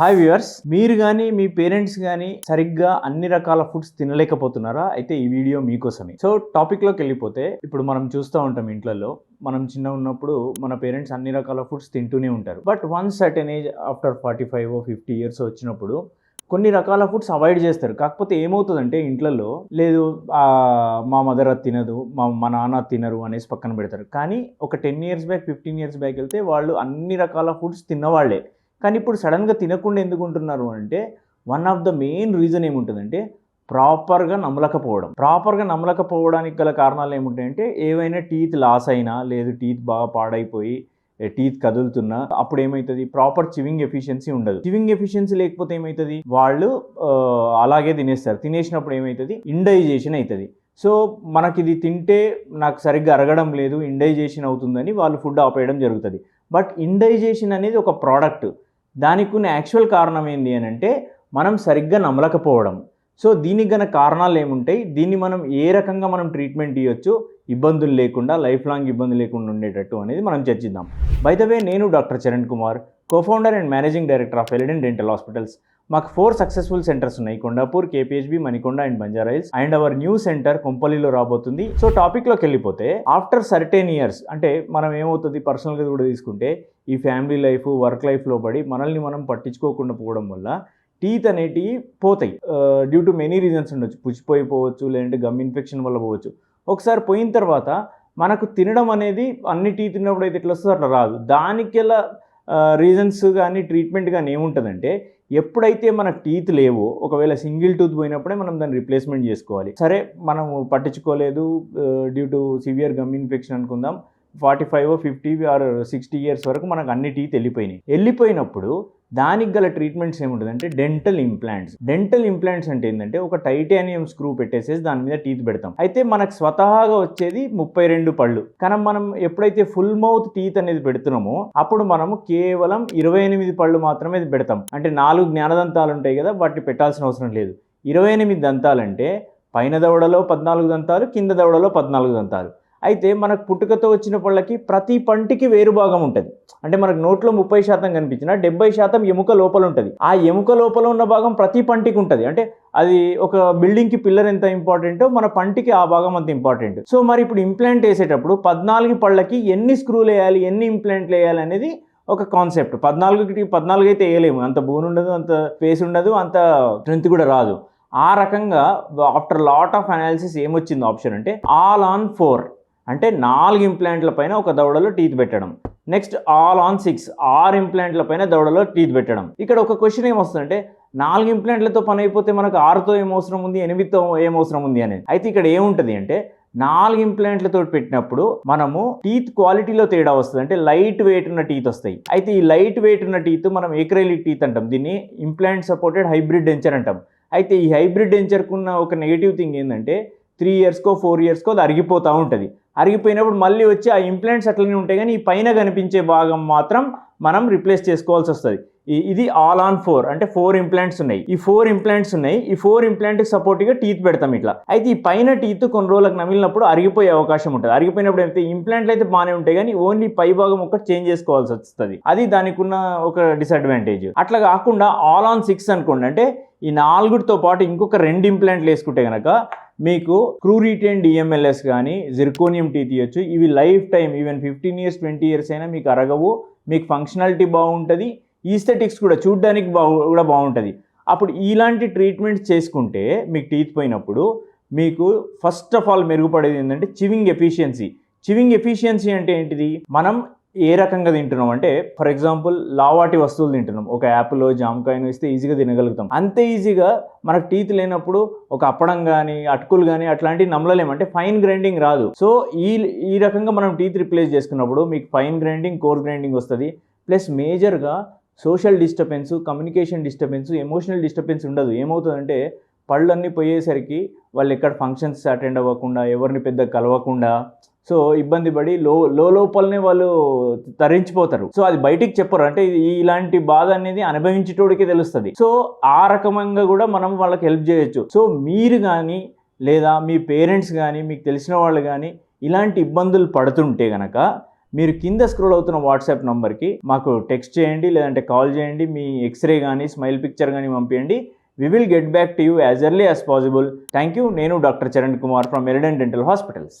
Hi viewers మీరు కానీ మీ parents కానీ సరిగ్గా అన్ని రకాల ఫుడ్స్ తినలేకపోతున్నారా? అయితే ఈ వీడియో మీకోసమే. సో టాపిక్లోకి వెళ్ళిపోతే ఇప్పుడు మనం చూస్తూ ఉంటాం ఇంట్లలో మనం చిన్న ఉన్నప్పుడు మన పేరెంట్స్ అన్ని రకాల ఫుడ్స్ తింటూనే ఉంటారు. But one certain age after forty five fifty years వచ్చినప్పుడు కొన్ని రకాల ఫుడ్స్ అవాయిడ్ చేస్తారు. కాకపోతే ఏమవుతుందంటే ఇంట్లలో లేదు మా మదర్ అది తినదు మా మా నాన్న తినరు అనేసి పక్కన పెడతారు. కానీ ఒక ten years back fifteen years back వెళ్తే వాళ్ళు అన్ని రకాల ఫుడ్స్ తిన్నవాళ్ళే. కానీ ఇప్పుడు సడన్గా తినకుండా ఎందుకు ఉంటున్నారు అంటే one of the main reason ఏముంటుందంటే ప్రాపర్గా నమ్మలకపోవడం ప్రాపర్గా నమ్మలకపోవడానికి గల కారణాలు ఏముంటాయంటే ఏవైనా టీత్ లాస్ అయినా లేదు టీత్ బాగా పాడైపోయి టీత్ కదులుతున్నా అప్పుడు ఏమవుతుంది ప్రాపర్ చివింగ్ ఎఫిషియన్సీ ఉండదు. చివింగ్ ఎఫిషియన్సీ లేకపోతే ఏమవుతుంది వాళ్ళు అలాగే తినేస్తారు. తినేసినప్పుడు ఏమవుతుంది ఇండైజేషన్ అవుతుంది సో మనకి ఇది తింటే నాకు సరిగ్గా అరగడం లేదు ఇండైజేషన్ అవుతుందని వాళ్ళు ఫుడ్ ఆపేయడం జరుగుతుంది. బట్ ఇండైజేషన్ అనేది ఒక ప్రోడక్ట్ దానికి ఉన్న యాక్చువల్ కారణం ఏంటి అని అంటే మనం సరిగ్గా నమ్మలకపోవడం. సో దీనికి గన కారణాలు ఏముంటాయి? దీన్ని మనం ఏ రకంగా మనం ట్రీట్మెంట్ ఇవ్వచ్చు ఇబ్బందులు లేకుండా లైఫ్ లాంగ్ ఇబ్బంది లేకుండా ఉండేటట్టు అనేది మనం చర్చిద్దాం. By the way the way నేను doctor Charan Kumar cofounder and managing director of Eliden dental hospitals మాకు ఫోర్ సక్సెస్ఫుల్ సెంటర్స్ ఉన్నాయి. Kondapur KPHB Manikonda and Banjara Hills and our new centre కొంపల్లిలో రాబోతుంది. సో టాపిక్లోకి వెళ్ళిపోతే ఆఫ్టర్ సర్టెన్ ఇయర్స్ అంటే మనం ఏమవుతుంది? పర్సనల్గా కూడా తీసుకుంటే ఈ ఫ్యామిలీ లైఫ్ వర్క్ లైఫ్లో పడి మనల్ని మనం పట్టించుకోకుండా పోవడం వల్ల టీత్ అనేటివి పోతాయి. డ్యూ టు మెనీ రీజన్స్ ఉండొచ్చు. పుచ్చిపోయి పోవచ్చు లేదంటే గమ్ ఇన్ఫెక్షన్ వల్ల పోవచ్చు. ఒకసారి పోయిన తర్వాత మనకు తినడం అనేది అన్ని టీ తిన్నప్పుడు అయితే ఎట్లా వస్తుందో అట్లా రాదు. దానికెలా రీజన్స్ కానీ ట్రీట్మెంట్ కానీ ఏముంటుందంటే ఎప్పుడైతే మనకు టీత్ లేవో ఒకవేళ సింగిల్ టూత్ పోయినప్పుడే మనం దాన్ని రిప్లేస్మెంట్ చేసుకోవాలి. సరే మనం పట్టించుకోలేదు due to severe gum infection అనుకుందాం forty five fifty or sixty years వరకు మనకు అన్ని టీత్ వెళ్ళిపోయినాయి. వెళ్ళిపోయినప్పుడు దానికి గల ట్రీట్మెంట్స్ ఏముంటుందంటే డెంటల్ ఇంప్లాంట్స్ డెంటల్ ఇంప్లాంట్స్ అంటే ఏంటంటే ఒక టైటానియం స్క్రూ పెట్టేసేసి దాని మీద టీత్ పెడతాం. అయితే మనకు స్వతహాగా వచ్చేది ముప్పై రెండు పళ్ళు. కానీ మనం ఎప్పుడైతే ఫుల్ మౌత్ టీత్ అనేది పెడుతున్నామో అప్పుడు మనము కేవలం ఇరవై ఎనిమిది పళ్ళు మాత్రమే పెడతాం. అంటే నాలుగు జ్ఞానదంతాలు ఉంటాయి కదా వాటిని పెట్టాల్సిన అవసరం లేదు. ఇరవై ఎనిమిది దంతాలంటే పైన దవడలో పద్నాలుగు దంతాలు కింద దవడలో పద్నాలుగు దంతాలు. అయితే మనకు పుట్టుకతో వచ్చిన పళ్ళకి ప్రతి పంటికి వేరు భాగం ఉంటుంది. అంటే మనకు నోట్లో ముప్పై శాతం కనిపించిన డెబ్బై శాతం ఎముక లోపల ఉంటుంది. ఆ ఎముక లోపల ఉన్న భాగం ప్రతి పంటికి ఉంటుంది. అంటే అది ఒక బిల్డింగ్కి పిల్లర్ ఎంత ఇంపార్టెంటో మన పంటికి ఆ భాగం అంత ఇంపార్టెంట్. సో మరి ఇప్పుడు ఇంప్లాంట్ వేసేటప్పుడు పద్నాలుగు పళ్ళకి ఎన్ని స్క్రూలు వేయాలి ఎన్ని ఇంప్లాంట్లు వేయాలి అనేది ఒక కాన్సెప్ట్. పద్నాలుగుకి పద్నాలుగు అయితే వేయలేము. అంత బోన్ ఉండదు అంత స్పేస్ ఉండదు అంత స్ట్రెంత్ కూడా రాదు. ఆ రకంగా ఆఫ్టర్ లాట్ ఆఫ్ అనాలిసిస్ ఏమొచ్చింది ఆప్షన్ అంటే ఆల్ ఆన్ ఫోర్. అంటే నాలుగు ఇంప్లాంట్ల పైన ఒక దవడలో టీత్ పెట్టడం. నెక్స్ట్ ఆల్ ఆన్ సిక్స్ ఆరు ఇంప్లాంట్ల పైన దవడలో టీత్ పెట్టడం. ఇక్కడ ఒక క్వశ్చన్ ఏమొస్తుందంటే నాలుగు ఇంప్లాంట్లతో పని అయిపోతే మనకు ఆరుతో ఏం అవసరం ఉంది ఎనిమిదితో ఏం అవసరం ఉంది అనేది. అయితే ఇక్కడ ఏముంటుంది అంటే నాలుగు ఇంప్లాంట్లతో పెట్టినప్పుడు మనము టీత్ క్వాలిటీలో తేడా వస్తుంది. అంటే లైట్ వెయిట్ ఉన్న టీత్ వస్తాయి. అయితే ఈ లైట్ వెయిట్ ఉన్న టీత్ మనం ఏక్రైలిక్ టీత్ అంటాం. దీన్ని ఇంప్లాంట్ సపోర్టెడ్ హైబ్రిడ్ డెంచర్ అంటాం. అయితే ఈ హైబ్రిడ్ డెంచర్కున్న ఒక నెగిటివ్ థింగ్ ఏంటంటే త్రీ ఇయర్స్కో ఫోర్ ఇయర్స్కో అది అరిగిపోతూ ఉంటుంది. అరిగిపోయినప్పుడు మళ్ళీ వచ్చి ఆ ఇంప్లాంట్స్ అట్లనే ఉంటాయి కానీ ఈ పైన కనిపించే భాగం మాత్రం మనం రిప్లేస్ చేసుకోవాల్సి వస్తుంది. ఇది ఆల్ ఆన్ ఫోర్ అంటే ఫోర్ ఇంప్లాంట్స్ ఉన్నాయి. ఈ ఫోర్ ఇంప్లాంట్స్ ఉన్నాయి. ఈ ఫోర్ ఇంప్లాంట్కి సపోర్ట్గా టీత్ పెడతాం ఇట్లా. అయితే ఈ పైన టీత్ కొన్ని రోజులకు నమిలినప్పుడు అరిగిపోయే అవకాశం ఉంటుంది. అరిగిపోయినప్పుడు అయితే ఇంప్లాంట్లు అయితే బాగానే ఉంటాయి కానీ ఓన్లీ పై భాగం ఒకటి చేంజ్ చేసుకోవాల్సి వస్తుంది. అది దానికి ఉన్న ఒక డిసడ్వాంటేజ్. అట్లా కాకుండా ఆల్ ఆన్ సిక్స్ అనుకోండి అంటే ఈ నాలుగుతో పాటు ఇంకొక రెండు ఇంప్లాంట్లు వేసుకుంటే కనుక మీకు క్రూ రీటైన్ డిఎంఎల్ఎస్ కానీ జిర్కోనియం టీ తీయొచ్చు. ఇవి life time even fifteen years twenty years అయినా మీకు అరగవు. మీకు ఫంక్షనాలిటీ బాగుంటుంది. ఈస్థెటిక్స్ కూడా చూడ్డానికి బాగు కూడా బాగుంటుంది. అప్పుడు ఇలాంటి ట్రీట్మెంట్స్ చేసుకుంటే మీకు టీత్ పోయినప్పుడు మీకు ఫస్ట్ ఆఫ్ ఆల్ మెరుగుపడేది ఏంటంటే చివింగ్ ఎఫిషియన్సీ చివింగ్ ఎఫిషియన్సీ అంటే ఏంటిది? మనం ఏ రకంగా తింటున్నాం అంటే ఫర్ ఎగ్జాంపుల్ లావాటి వస్తువులు తింటున్నాం. ఒక యాపిల్ జామకాయను ఇస్తే ఈజీగా తినగలుగుతాం. అంతే ఈజీగా మనకు టీత్ లేనప్పుడు ఒక అప్పడం కానీ అటుకులు కానీ అట్లాంటివి నమ్మలేము అంటే ఫైన్ గ్రైండింగ్ రాదు. సో ఈ ఈ రకంగా మనం టీత్ రిప్లేస్ చేసుకున్నప్పుడు మీకు ఫైన్ గ్రైండింగ్ కోర్ గ్రైండింగ్ వస్తుంది. ప్లస్ మేజర్గా social disturbance communication disturbance emotional disturbance ఉండదు. ఏమవుతుందంటే పళ్ళన్నీ పోయేసరికి వాళ్ళు ఎక్కడ ఫంక్షన్స్ అటెండ్ అవ్వకుండా ఎవరిని పెద్ద కలవకుండా సో ఇబ్బంది పడి లో లో లోపలనే వాళ్ళు తరించిపోతారు. సో అది బయటికి చెప్పరు. అంటే ఇలాంటి బాధ అనేది అనుభవించేటోడికి తెలుస్తుంది. సో ఆ రకంగా కూడా మనం వాళ్ళకి హెల్ప్ చేయొచ్చు. సో మీరు కానీ లేదా మీ పేరెంట్స్ కానీ మీకు తెలిసిన వాళ్ళు కానీ ఇలాంటి ఇబ్బందులు పడుతుంటే కనుక మీరు కింద స్క్రోల్ అవుతున్న వాట్సాప్ నంబర్కి మాకు టెక్స్ట్ చేయండి లేదంటే కాల్ చేయండి మీ ఎక్స్రే కానీ స్మైల్ పిక్చర్ కానీ పంపించండి we will get back to you as early as possible. Thank you నేను doctor Charan Kumar from Eriden dental hospitals.